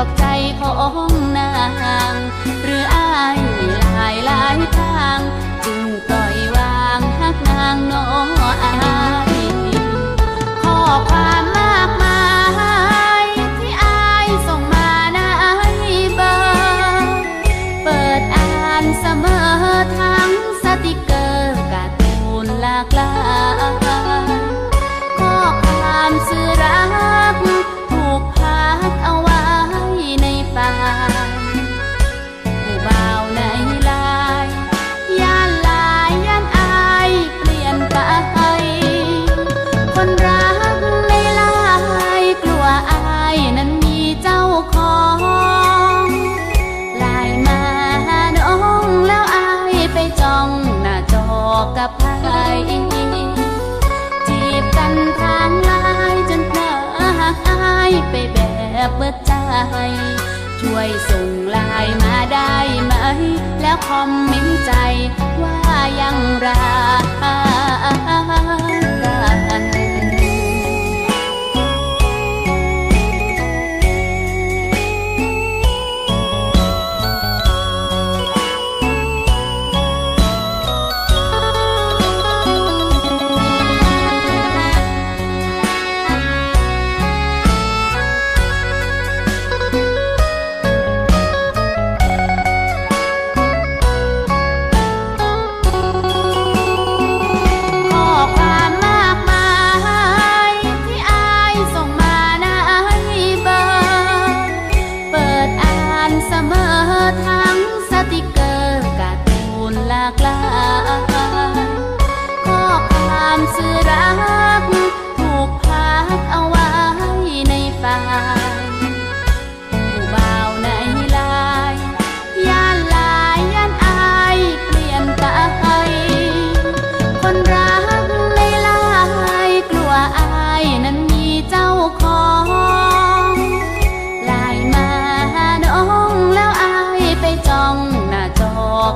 อกใจของ บเบิดใจ ช่วยส่งไลน์มาได้ไหม แล้วคอมเมนต์ใจว่ายังรั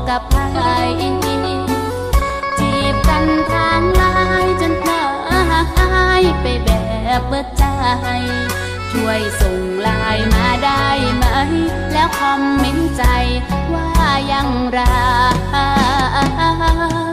กับใครจีบกันทางลายจนเธอหายไปแบบเบิดใจ ช่วยส่งลายมาได้ไหม แล้วคอมเมนต์ใจว่ายังรัก